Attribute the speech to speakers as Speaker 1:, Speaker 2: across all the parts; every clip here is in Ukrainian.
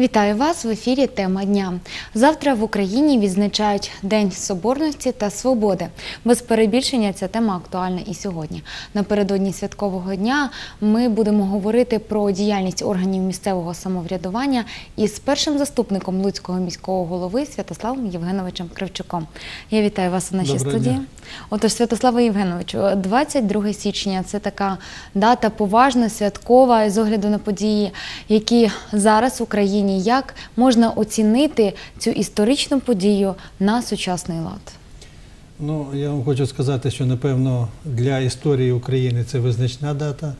Speaker 1: Вітаю вас в ефірі. Тема дня. Завтра в Україні відзначають День Соборності та Свободи. Без перебільшення ця тема актуальна і сьогодні. Напередодні святкового дня ми будемо говорити про діяльність органів місцевого самоврядування із першим заступником Луцького міського голови Святославом Євгеновичем Кривчуком. Я вітаю вас у нашій
Speaker 2: Доброго
Speaker 1: студії.
Speaker 2: дня.
Speaker 1: Отож, Святославе Євгеновичу, 22 січня це така дата поважна, святкова з огляду на події, які зараз в Україні. Як можна оцінити цю історичну подію на сучасний лад?
Speaker 2: Ну, я вам хочу сказати, що напевно для історії України це визначна дата.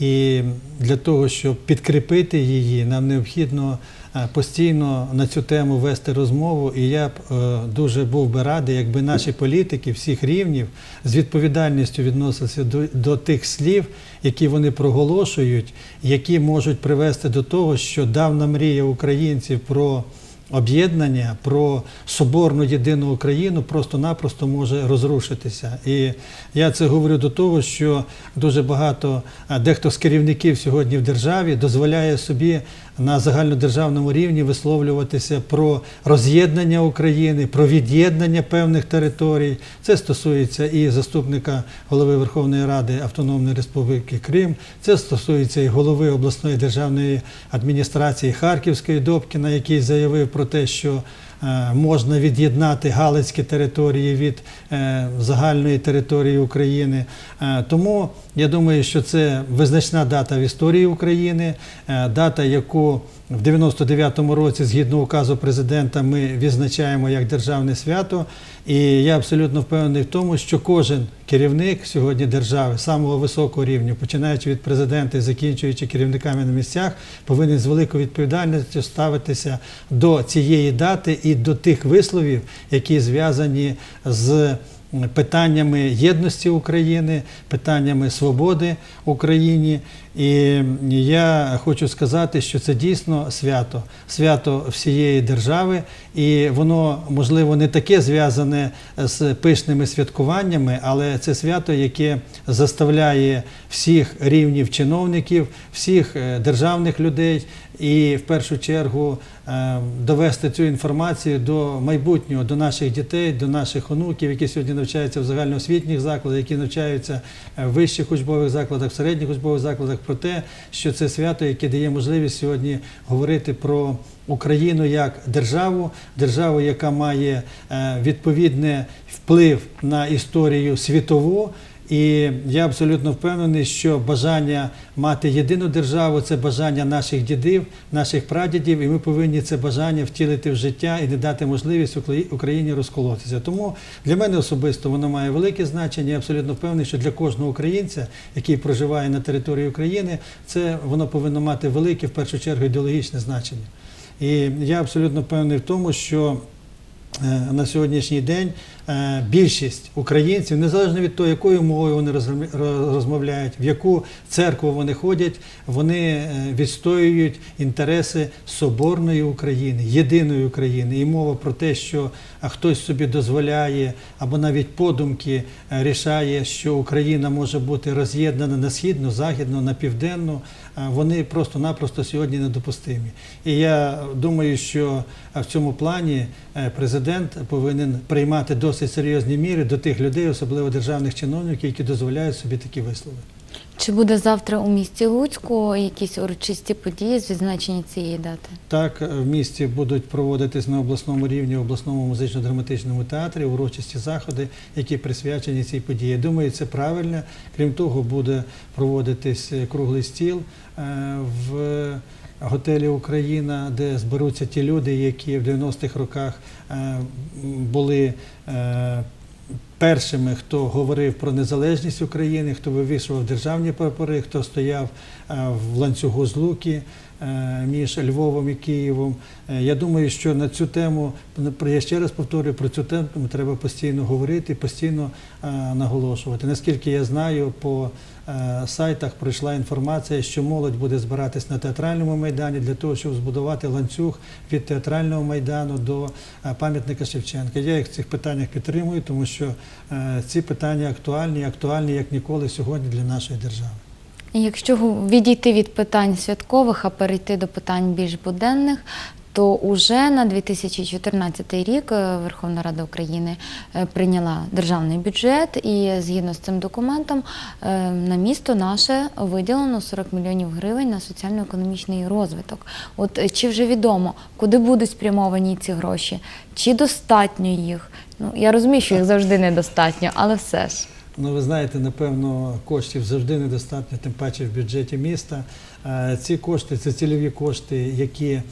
Speaker 2: І для того, щоб підкріпити її, нам необхідно е, постійно на цю тему вести розмову. І я б е, дуже був би радий, якби наші політики всіх рівнів з відповідальністю відносилися до, до тих слів, які вони проголошують, які можуть привести до того, що давна мрія українців про об'єднання, про соборну єдину Україну просто-напросто може розрушитися. І я це говорю до того, що дуже багато дехто з керівників сьогодні в державі дозволяє собі на загальнодержавному рівні висловлюватися про роз'єднання України, про від'єднання певних територій. Це стосується і заступника голови Верховної Ради Автономної Республіки Крим, це стосується і голови обласної державної адміністрації Харківської Добкіна, який заявив про те, що можна від'єднати галицькі території від е, загальної території України. Е, Тому я думаю, що це визначна дата в історії України, е, дата, яку в 99-му році, згідно указу президента, ми відзначаємо як державне свято. І я абсолютно впевнений в тому, що кожен керівник сьогодні держави самого високого рівня, починаючи від президента і закінчуючи керівниками на місцях, повинен з великою відповідальністю ставитися до цієї дати і до тих висловів, які зв'язані з питаннями єдності України, питаннями свободи Україні. І я хочу сказати, що це дійсно свято, свято всієї держави, і воно можливо не таке зв'язане з пишними святкуваннями, але це свято, яке заставляє всіх рівнів чиновників, всіх е, державних людей і в першу чергу е, довести цю інформацію до майбутнього, до наших дітей, до наших онуків, які сьогодні навчаються в загальноосвітніх закладах, які навчаються е, в вищих учбових закладах, в середніх учбових закладах, про те, що це свято, яке дає можливість сьогодні говорити про Україну як державу, державу, яка має е, відповідний вплив на історію світову. І я абсолютно впевнений, що бажання мати єдину державу це бажання наших дідів, наших прадідів, і ми повинні це бажання втілити в життя і не дати можливість Україні розколотися. Тому для мене особисто воно має велике значення. Я абсолютно впевнений, що для кожного українця, який проживає на території України, це воно повинно мати велике, в першу чергу, ідеологічне значення. І я абсолютно впевнений в тому, що е, на сьогоднішній день більшість українців, незалежно від того, якою мовою вони розмовля- розмовляють, в яку церкву вони ходять, вони е, відстоюють інтереси соборної України, єдиної України. І мова про те, що хтось собі дозволяє або навіть подумки е, рішає, що Україна може бути роз'єднана на східну, західну, на південну, е, вони просто-напросто сьогодні недопустимі. І я думаю, що е, в цьому плані е, президент повинен приймати досить серйозні міри до тих людей, особливо державних чиновників, які дозволяють собі такі вислови.
Speaker 1: Чи буде завтра у місті Луцьку якісь урочисті події з відзначення цієї дати?
Speaker 2: Так, е, в місті будуть проводитись на обласному рівні, в обласному музично-драматичному театрі урочисті заходи, які присвячені цій події. Думаю, це правильно. Крім того, буде проводитись е, круглий стіл е, в готелі Україна, де зберуться ті люди, які в 90-х роках е, були. е, Першими, хто говорив про незалежність України, хто вивішував державні прапори, хто стояв е, в ланцюгу з Луки між Львовом і Києвом. Я думаю, що на цю тему, я ще раз повторюю, про цю тему треба постійно говорити, постійно наголошувати. Наскільки я знаю, по сайтах пройшла інформація, що молодь буде збиратись на театральному майдані для того, щоб збудувати ланцюг від театрального майдану до е, пам'ятника Шевченка. Я їх в цих питаннях підтримую, тому що е, ці питання актуальні, актуальні як ніколи сьогодні для нашої держави.
Speaker 1: Якщо відійти від питань святкових, а перейти до питань більш буденних, то уже на 2014 рік е, Верховна Рада України е, прийняла державний бюджет, і згідно з цим документом е, на місто наше виділено 40 мільйонів гривень на соціально-економічний розвиток. От чи вже відомо, куди будуть спрямовані ці гроші, чи достатньо їх? Ну я розумію, що їх завжди недостатньо, але все ж.
Speaker 2: Ну, ви знаєте, напевно, коштів завжди недостатньо, тим паче в бюджеті міста. Ці кошти це цільові кошти, які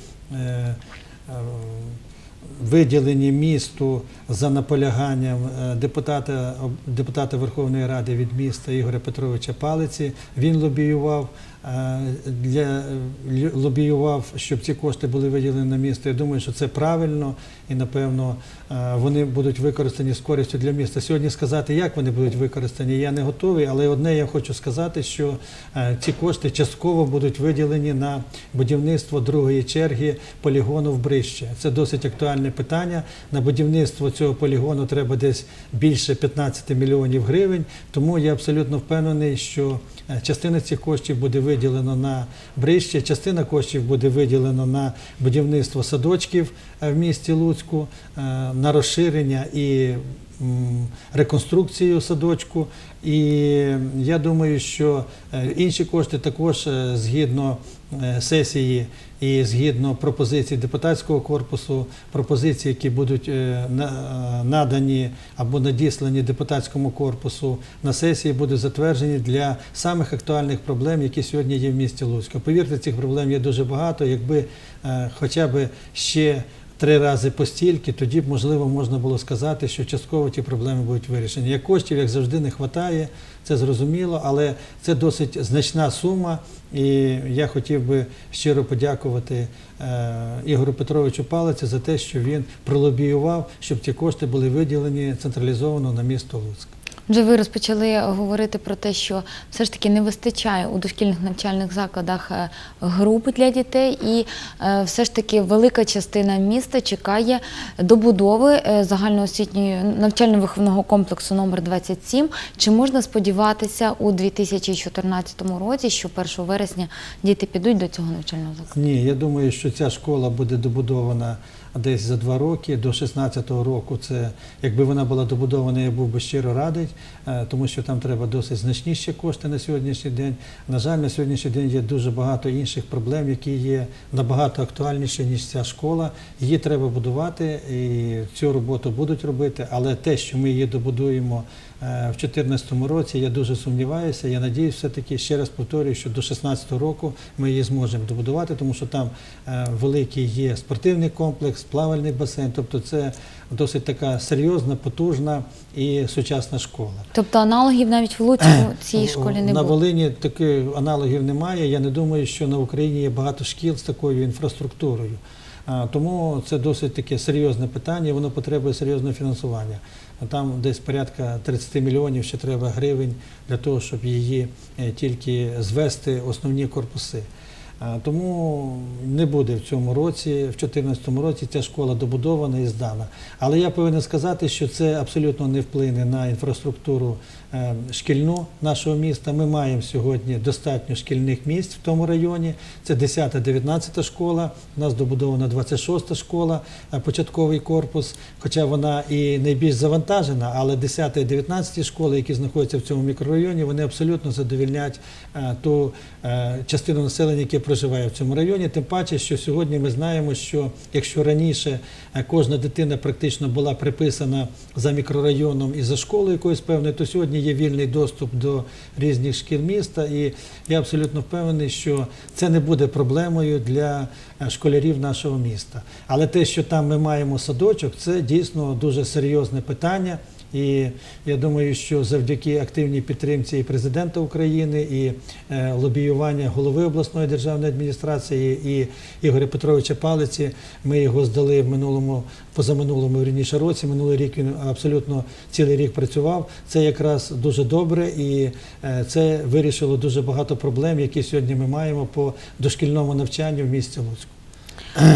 Speaker 2: виділені місту за наполяганням е, депутата, депутата Верховної Ради від міста Ігоря Петровича Палиці. Він лобіював е, для лобіював, щоб ці кошти були виділені на місто. Я думаю, що це правильно і напевно е, вони будуть використані з користю для міста. Сьогодні сказати, як вони будуть використані, я не готовий, але одне я хочу сказати, що е, ці кошти частково будуть виділені на будівництво другої черги полігону в Брище. Це досить актуальне питання. На будівництво цього полігону треба десь більше 15 мільйонів гривень. Тому я абсолютно впевнений, що е, частина цих коштів буде виділена на Брище, частина коштів буде виділена на будівництво садочків в місті Луцьку, е, на розширення і реконструкцію садочку. І я думаю, що е, інші кошти також е, згідно сесії і згідно пропозицій депутатського корпусу, пропозиції, які будуть на- надані або надіслані депутатському корпусу на сесії, будуть затверджені для самих актуальних проблем, які сьогодні є в місті Луцьку. Повірте, цих проблем є дуже багато. Якби хоча б ще три рази постільки, тоді б можливо можна було сказати, що частково ті проблеми будуть вирішені. Як коштів, як завжди, не вистачає, це зрозуміло, але це досить значна сума. І я хотів би щиро подякувати е, Ігорю Петровичу Палиці за те, що він пролобіював, щоб ці кошти були виділені централізовано на місто Луцьк.
Speaker 1: Вже ви розпочали говорити про те, що все ж таки не вистачає у дошкільних навчальних закладах е, груп для дітей, і е, все ж таки велика частина міста чекає добудови е, загальноосвітньої навчально-виховного комплексу номер 27. Чи можна сподіватися у 2014 році, що 1 вересня діти підуть до цього навчального закладу?
Speaker 2: Ні, я думаю, що ця школа буде добудована десь за два роки. До 16-го року це, якби вона була добудована, я був би щиро радий, е, тому що там треба досить значніші кошти на сьогоднішній день. На жаль, на сьогоднішній день є дуже багато інших проблем, які є набагато актуальніші, ніж ця школа. Її треба будувати, і цю роботу будуть робити, але те, що ми її добудуємо в 2014 році, я дуже сумніваюся. Я надіюсь, все-таки ще раз повторюю, що до 2016 року ми її зможемо добудувати, тому що там е, великий є спортивний комплекс, плавальний басейн. Тобто це досить така серйозна, потужна і сучасна школа.
Speaker 1: Тобто аналогів навіть в Луцьку цій школі не
Speaker 2: на. Волині таких аналогів немає. Я не думаю, що на Україні є багато шкіл з такою інфраструктурою. Тому це досить таке серйозне питання, воно потребує серйозного фінансування. Там десь порядка 30 мільйонів ще треба гривень для того, щоб її е, тільки звести основні корпуси. Тому не буде в цьому році, в 2014 році ця школа добудована і здана. Але я повинен сказати, що це абсолютно не вплине на інфраструктуру шкільну нашого міста. Ми маємо сьогодні достатньо шкільних місць в тому районі. Це 10-19 школа. У нас добудована 26 школа, е, початковий корпус. Хоча вона і найбільш завантажена, але 10 і 19 школи, які знаходяться в цьому мікрорайоні, вони абсолютно задовільнять е, ту е, частину населення, яке проживає в цьому районі. Тим паче, що сьогодні ми знаємо, що якщо раніше е, кожна дитина практично була приписана за мікрорайоном і за школою якоюсь певною, то сьогодні є вільний доступ до різних шкіл міста. І я абсолютно впевнений, що це не буде проблемою для е, школярів нашого міста. Але те, що там ми маємо садочок, це дійсно дуже серйозне питання. І я думаю, що завдяки активній підтримці президента України, і е, лобіювання голови обласної державної адміністрації і Ігоря Петровича Палиці, ми його здали в минулому, позаминулому вірніше році. Минулий рік він абсолютно цілий рік працював. Це якраз дуже добре, і е, це вирішило дуже багато проблем, які сьогодні ми маємо по дошкільному навчанню в місті Луцьку.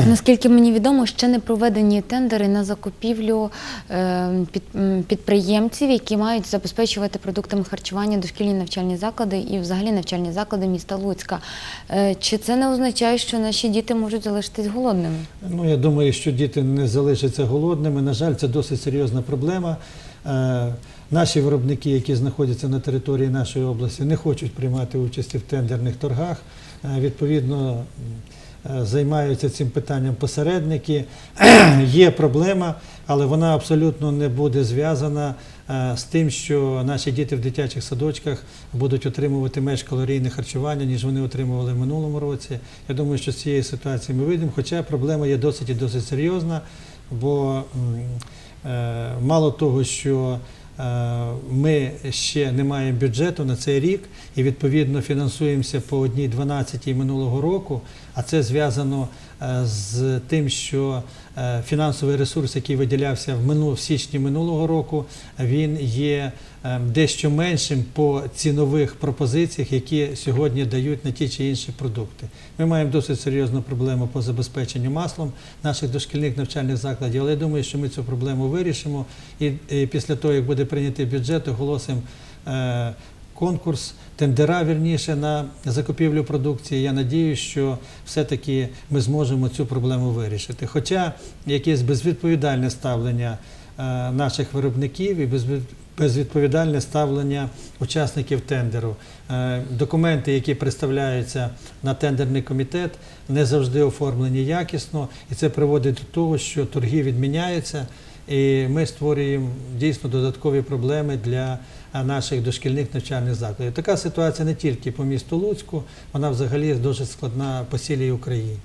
Speaker 1: Наскільки мені відомо, ще не проведені тендери на закупівлю е, підприємців, які мають забезпечувати продуктами харчування дошкільні навчальні заклади і взагалі навчальні заклади міста Луцька. Е, Чи це не означає, що наші діти можуть залишитись голодними?
Speaker 2: Ну, я думаю, що діти не залишаться голодними. На жаль, це досить серйозна проблема. Е, Наші виробники, які знаходяться на території нашої області, не хочуть приймати участі в тендерних торгах. Відповідно, займаються цим питанням посередники. Є проблема, але вона абсолютно не буде зв'язана е, з тим, що наші діти в дитячих садочках будуть отримувати менш калорійне харчування, ніж вони отримували в минулому році. Я думаю, що з цієї ситуації ми вийдемо, хоча проблема є досить і досить серйозна, бо е, мало того, що е, ми ще не маємо бюджету на цей рік і відповідно фінансуємося по одній 12 минулого року, а це зв'язано е, з тим, що е, фінансовий ресурс, який виділявся в, мину, в січні минулого року, він є е, дещо меншим по цінових пропозиціях, які сьогодні дають на ті чи інші продукти. Ми маємо досить серйозну проблему по забезпеченню маслом наших дошкільних навчальних закладів, але я думаю, що ми цю проблему вирішимо. І, після того, як буде прийнятий бюджет, оголосимо е, конкурс, тендера вірніше на закупівлю продукції. Я надію, що все-таки ми зможемо цю проблему вирішити. Хоча якесь безвідповідальне ставлення е, наших виробників і безвідповідальне ставлення учасників тендеру. Е, Документи, які представляються на тендерний комітет, не завжди оформлені якісно, і це приводить до того, що торги відміняються, і ми створюємо дійсно додаткові проблеми для наших дошкільних навчальних закладів. Така ситуація не тільки по місту Луцьку, вона взагалі дуже складна по цілій Україні.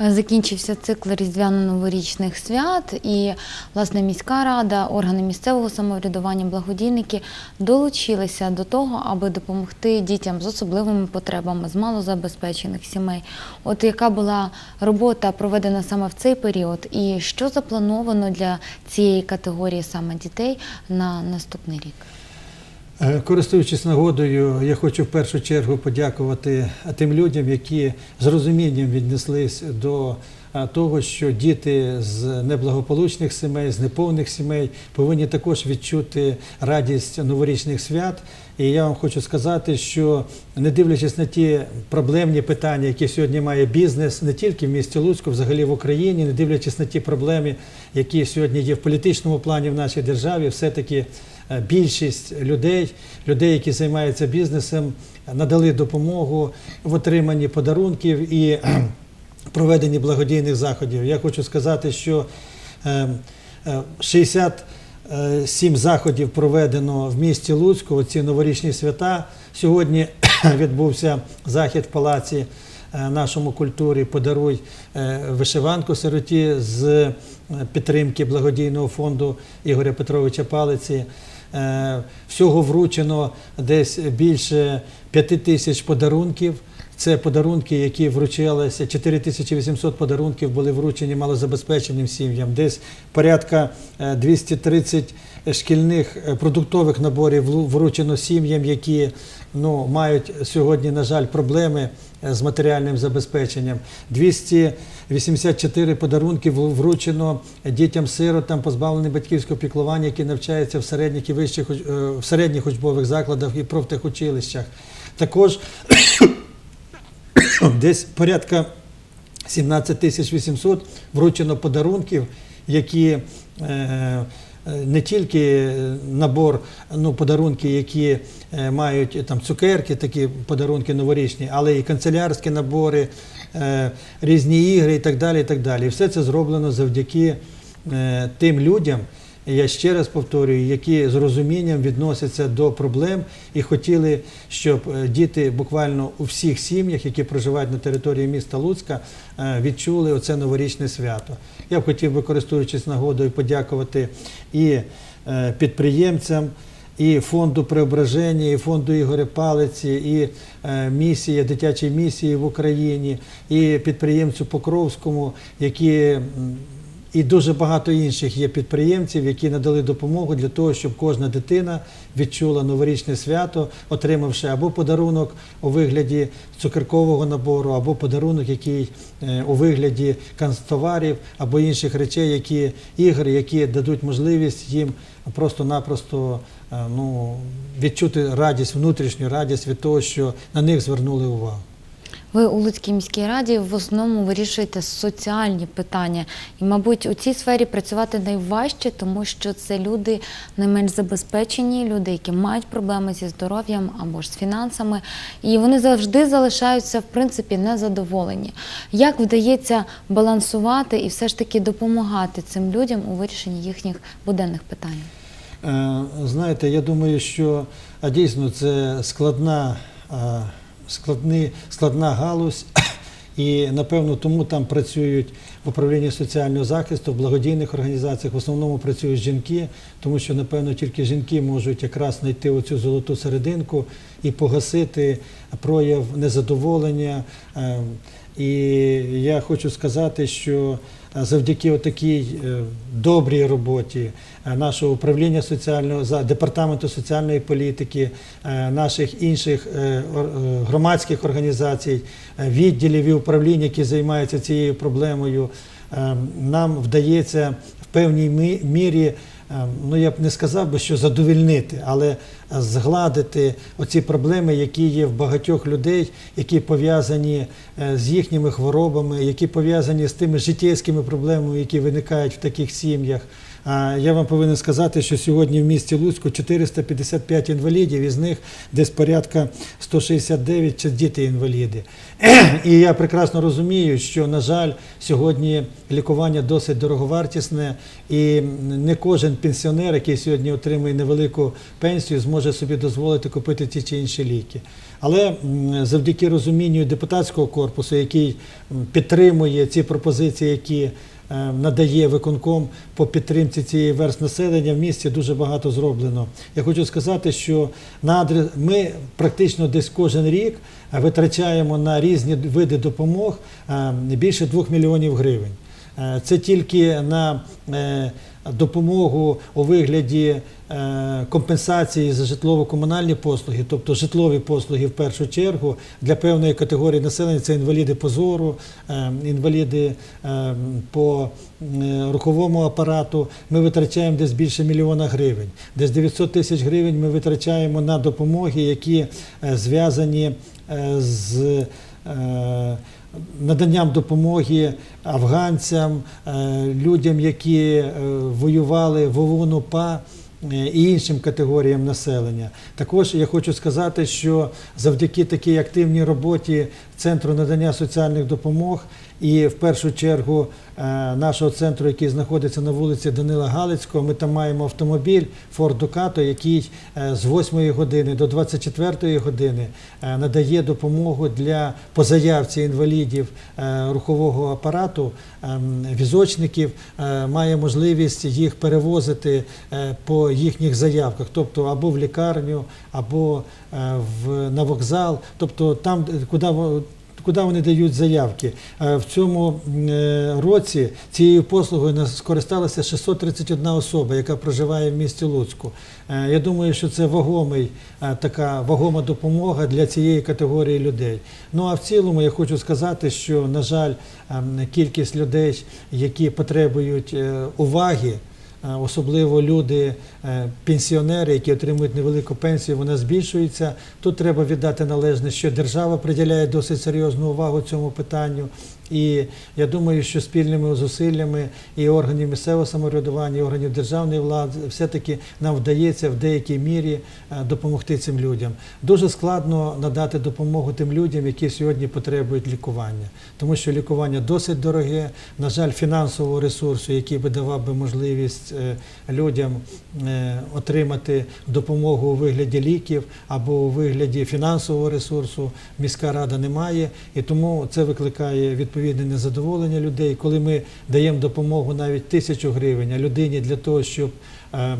Speaker 1: Е, Закінчився цикл різдвяно-новорічних свят, і власне міська рада, органи місцевого самоврядування, благодійники долучилися до того, аби допомогти дітям з особливими потребами, з малозабезпечених сімей. От яка була робота проведена саме в цей період, і що заплановано для цієї категорії саме дітей на наступний рік?
Speaker 2: Е, Користуючись нагодою, я хочу в першу чергу подякувати тим людям, які з розумінням віднеслись до е, того, що діти з неблагополучних сімей, з неповних сімей повинні також відчути радість новорічних свят. І я вам хочу сказати, що не дивлячись на ті проблемні питання, які сьогодні має бізнес, не тільки в місті Луцьку, взагалі в Україні, не дивлячись на ті проблеми, які сьогодні є в політичному плані в нашій державі, все-таки е, більшість людей, людей, які займаються бізнесом, надали допомогу в отриманні подарунків і проведенні благодійних заходів. Я хочу сказати, що е, е, 67 заходів проведено в місті Луцьку. Ці новорічні свята. Сьогодні відбувся захід в палаці е, нашому культурі Подаруй е, вишиванку сироті з е, підтримки благодійного фонду Ігоря Петровича Палиці. Е, Всього вручено десь більше 5 тисяч подарунків. Це подарунки, які вручалися, 4800 подарунків були вручені малозабезпеченим сім'ям. Десь порядка е, 230 шкільних е, продуктових наборів вручено сім'ям, які ну, мають сьогодні, на жаль, проблеми е, з матеріальним забезпеченням. 284 подарунки вручено дітям-сиротам, позбавленим батьківського піклування, які навчаються в середніх і вищих е, в середніх учбових закладах і профтехучилищах. Також десь порядка 17 тисяч 800 вручено подарунків, які е, не тільки набор, ну подарунки, які е, мають е, там цукерки, такі подарунки новорічні, але і канцелярські набори, е, різні ігри і так далі. І так далі. Все це зроблено завдяки е, тим людям. Я ще раз повторюю, які з розумінням відносяться до проблем і хотіли, щоб е, діти буквально у всіх сім'ях, які проживають на території міста Луцька, е, відчули оце новорічне свято. Я б хотів би, користуючись нагодою, подякувати і е, підприємцям. І фонду преображення, і фонду Ігоря Палиці, і місія дитячої місії в Україні, і підприємцю Покровському, які і дуже багато інших є підприємців, які надали допомогу для того, щоб кожна дитина відчула новорічне свято, отримавши або подарунок у вигляді цукеркового набору, або подарунок, який е, у вигляді канцтоварів, або інших речей, які ігри, які дадуть можливість їм просто-напросто е, ну, відчути радість, внутрішню радість від того, що на них звернули увагу.
Speaker 1: Ви у Луцькій міській раді в основному вирішуєте соціальні питання. І, мабуть, у цій сфері працювати найважче, тому що це люди найменш забезпечені, люди, які мають проблеми зі здоров'ям або ж з фінансами, і вони завжди залишаються в принципі незадоволені. Як вдається балансувати і все ж таки допомагати цим людям у вирішенні їхніх буденних питань?
Speaker 2: Е, Знаєте, я думаю, що дійсно це складна, складний, складна галузь, і напевно тому там працюють в управлінні соціального захисту, в благодійних організаціях. В основному працюють жінки, тому що напевно тільки жінки можуть якраз знайти оцю золоту серединку і погасити прояв незадоволення. Е, І я хочу сказати, що завдяки отакій е, добрій роботі е, нашого управління соціального за департаменту соціальної політики, е, наших інших громадських організацій, відділів і управлінь, які займаються цією проблемою, е, нам вдається в певній мі- мірі. Е, Ну, я б не сказав би, що задовільнити, але е, згладити оці проблеми, які є в багатьох людей, які пов'язані е, з їхніми хворобами, які пов'язані з тими життєвськими проблемами, які виникають в таких сім'ях. Я вам повинен сказати, що сьогодні в місті Луцьку 455 інвалідів, із них десь порядка 169 це діти-інваліди. І я прекрасно розумію, що, на жаль, сьогодні лікування досить дороговартісне, і не кожен пенсіонер, який сьогодні отримує невелику пенсію, зможе собі дозволити купити ті чи інші ліки. Але завдяки розумінню депутатського корпусу, який підтримує ці пропозиції, які надає виконком по підтримці цієї верст населення в місті дуже багато зроблено. Я хочу сказати, що на ми практично десь кожен рік е, витрачаємо на різні види допомог е, більше 2 мільйонів гривень. Е, Це тільки на е, допомогу у вигляді е, компенсації за житлово-комунальні послуги, тобто житлові послуги в першу чергу для певної категорії населення це інваліди по зору, е, інваліди е, по руховому апарату. Ми витрачаємо десь більше мільйона гривень. Десь 900 тисяч гривень ми витрачаємо на допомоги, які зв'язані з наданням допомоги афганцям, е, людям, які е, воювали в ОУН УПА е, і іншим категоріям населення. Також я хочу сказати, що завдяки такій активній роботі Центру надання соціальних допомог і в першу чергу е, нашого центру, який знаходиться на вулиці Данила Галицького, ми там маємо автомобіль Ford Ducato, який е, з 8 години до 24 години е, надає допомогу для по заявці інвалідів е, рухового апарату, ем, візочників, е, має можливість їх перевозити е, по їхніх заявках, тобто або в лікарню, або е, в, на вокзал, тобто там, куди куди вони дають заявки. Е, В цьому е, році цією послугою скористалася 631 особа, яка проживає в місті Луцьку. Е, Я думаю, що це вагомий, е, така вагома допомога для цієї категорії людей. Ну а в цілому я хочу сказати, що, на жаль, ем, кількість людей, які потребують е, уваги, Е, особливо люди, е, пенсіонери, які отримують невелику пенсію, вона збільшується. Тут треба віддати належне, що держава приділяє досить серйозну увагу цьому питанню. І я думаю, що спільними зусиллями і органів місцевого самоврядування, і органів державної влади все-таки нам вдається в деякій мірі е, допомогти цим людям. Дуже складно надати допомогу тим людям, які сьогодні потребують лікування, тому що лікування досить дороге. На жаль, фінансового ресурсу, який би давав би можливість е, людям е, отримати допомогу у вигляді ліків або у вигляді фінансового ресурсу, міська рада не має, і тому це викликає відповідне незадоволення людей. Коли ми даємо допомогу навіть тисячу гривень, а людині для того, щоб ем,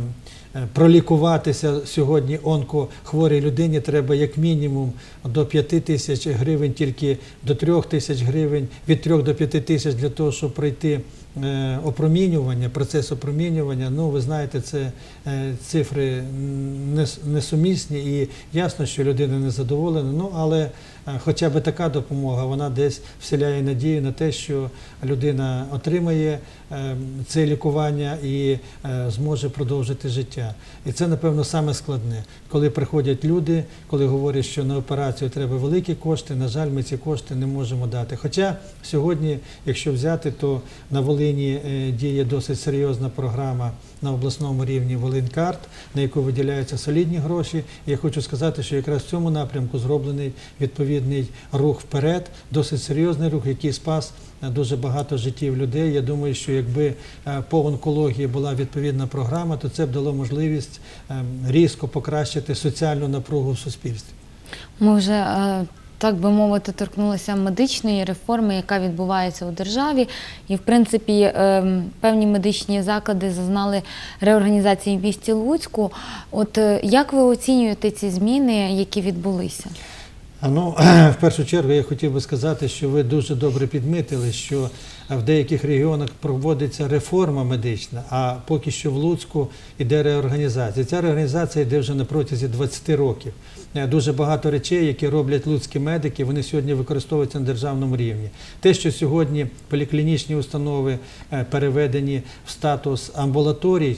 Speaker 2: пролікуватися сьогодні онкохворій людині треба як мінімум до 5 тисяч гривень, тільки до 3 тисяч гривень, від 3 до 5 тисяч для того, щоб пройти е, опромінювання, процес опромінювання. Ну, ви знаєте, це е, цифри несумісні і ясно, що людина не задоволена. Ну, але е, хоча б така допомога, вона десь вселяє надію на те, що людина отримає е, це лікування і е, зможе продовжити життя. І це, напевно, саме складне. Коли приходять люди, коли говорять, що на операцію треба великі кошти, на жаль, ми ці кошти не можемо дати. Хоча сьогодні, якщо взяти, то на Волині е, діє досить серйозна програма на обласному рівні Волинкарт, на яку виділяються солідні гроші. І я хочу сказати, що якраз в цьому напрямку зроблений відповідний рух вперед, досить серйозний рух, який спас дуже багато життів людей. Я думаю, що якби е, по онкології була відповідна програма, то це б дало можливість е, різко покращити соціальну напругу в суспільстві.
Speaker 1: Ми вже, е, так би мовити, торкнулися медичної реформи, яка відбувається у державі. І, в принципі, е, певні медичні заклади зазнали реорганізації в місті Луцьку. От е, як ви оцінюєте ці зміни, які відбулися?
Speaker 2: Ну, в першу чергу я хотів би сказати, що ви дуже добре підмітили, що в деяких регіонах проводиться реформа медична, а поки що в Луцьку йде реорганізація. Ця реорганізація йде вже на протязі 20 років. Е, Дуже багато речей, які роблять луцькі медики, вони сьогодні використовуються на державному рівні. Те, що сьогодні поліклінічні установи е, переведені в статус амбулаторій,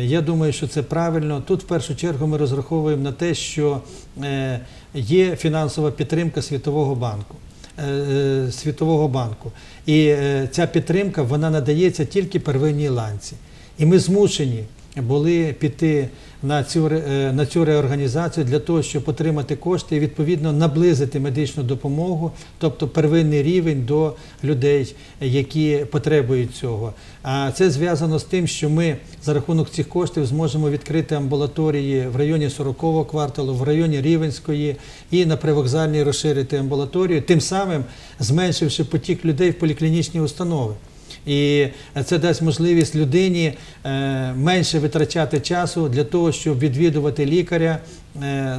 Speaker 2: Я думаю, що це правильно. Тут в першу чергу ми розраховуємо на те, що е, є фінансова підтримка Світового банку. е, е, Світового банку. І е, ця підтримка вона надається тільки первинній ланці. І ми змушені були піти на цю, е, на цю реорганізацію для того, щоб отримати кошти і відповідно наблизити медичну допомогу, тобто первинний рівень до людей, які потребують цього. А це зв'язано з тим, що ми за рахунок цих коштів зможемо відкрити амбулаторії в районі 40-го кварталу, в районі Рівенської і на привокзальній розширити амбулаторію, тим самим зменшивши потік людей в поліклінічні установи. І це дасть можливість людині е, менше витрачати часу для того, щоб відвідувати лікаря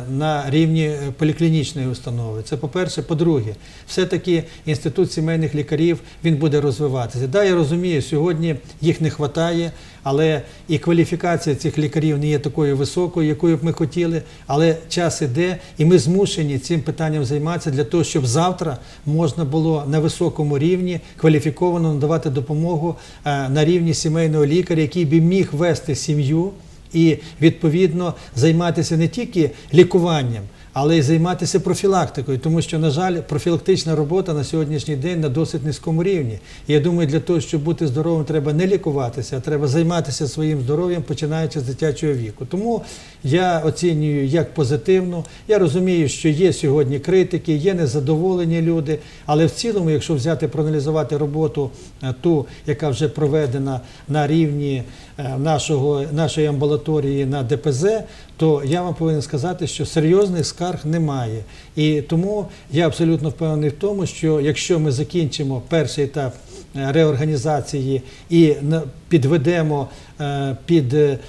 Speaker 2: на рівні е, поліклінічної установи. Це по-перше. По-друге, все-таки інститут сімейних лікарів він буде розвиватися. Да, я розумію, сьогодні їх не вистачає, але і кваліфікація цих лікарів не є такою високою, якою б ми хотіли. Але час іде, і ми змушені цим питанням займатися для того, щоб завтра можна було на високому рівні кваліфіковано надавати допомогу е, на рівні сімейного лікаря, який би міг вести сім'ю і відповідно займатися не тільки лікуванням. Але й займатися профілактикою, тому що, на жаль, профілактична робота на сьогоднішній день на досить низькому рівні. Я думаю, для того, щоб бути здоровим, треба не лікуватися, а треба займатися своїм здоров'ям, починаючи з дитячого віку. Тому я оцінюю як позитивно. Я розумію, що є сьогодні критики, є незадоволені люди, але в цілому, якщо взяти проаналізувати роботу е, ту, яка вже проведена на рівні нашого, нашої амбулаторії на ДПЗ, то я вам повинен сказати, що серйозних скарг немає. І тому я абсолютно впевнений в тому, що якщо ми закінчимо перший етап е, реорганізації і підведемо е, під е,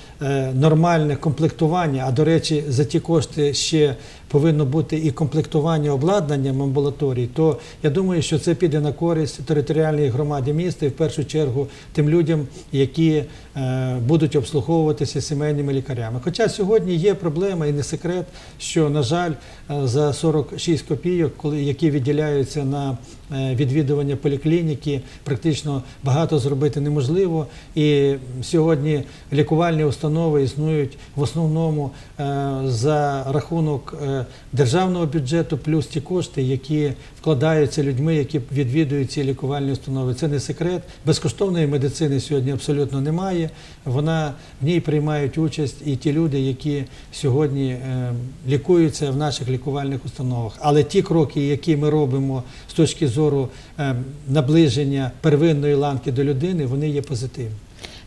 Speaker 2: нормальне комплектування, а до речі, за ті кошти ще повинно бути і комплектування обладнанням амбулаторій, то я думаю, що це піде на користь територіальній громаді міста і в першу чергу тим людям, які е, будуть обслуговуватися сімейними лікарями. Хоча сьогодні є проблема і не секрет, що, на жаль, е, за 46 копійок, які відділяються на е, відвідування поліклініки, практично багато зробити неможливо. І сьогодні лікувальні установи існують в основному за рахунок державного бюджету, плюс ті кошти, які вкладаються людьми, які відвідують ці лікувальні установи. Це не секрет. Безкоштовної медицини сьогодні абсолютно немає. Вона в ній приймають участь і ті люди, які сьогодні е, лікуються в наших лікувальних установах. Але ті кроки, які ми робимо з точки зору е, наближення первинної ланки до людини, вони є позитивні.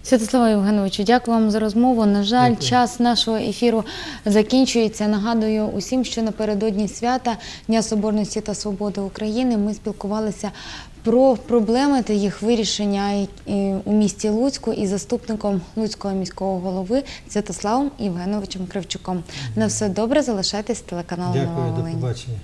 Speaker 1: Святослава Євгеновичу, дякую вам за розмову. На жаль,
Speaker 2: Дякую.
Speaker 1: час нашого ефіру закінчується. Нагадую усім, що напередодні свята Дня Соборності та Свободи України ми спілкувалися про проблеми та їх вирішення і- і у місті Луцьку із заступником Луцького міського голови Святославом Євгеновичем Кривчуком. На все добре, залишайтесь з телеканалом
Speaker 2: Дякую,
Speaker 1: Нова
Speaker 2: до побачення.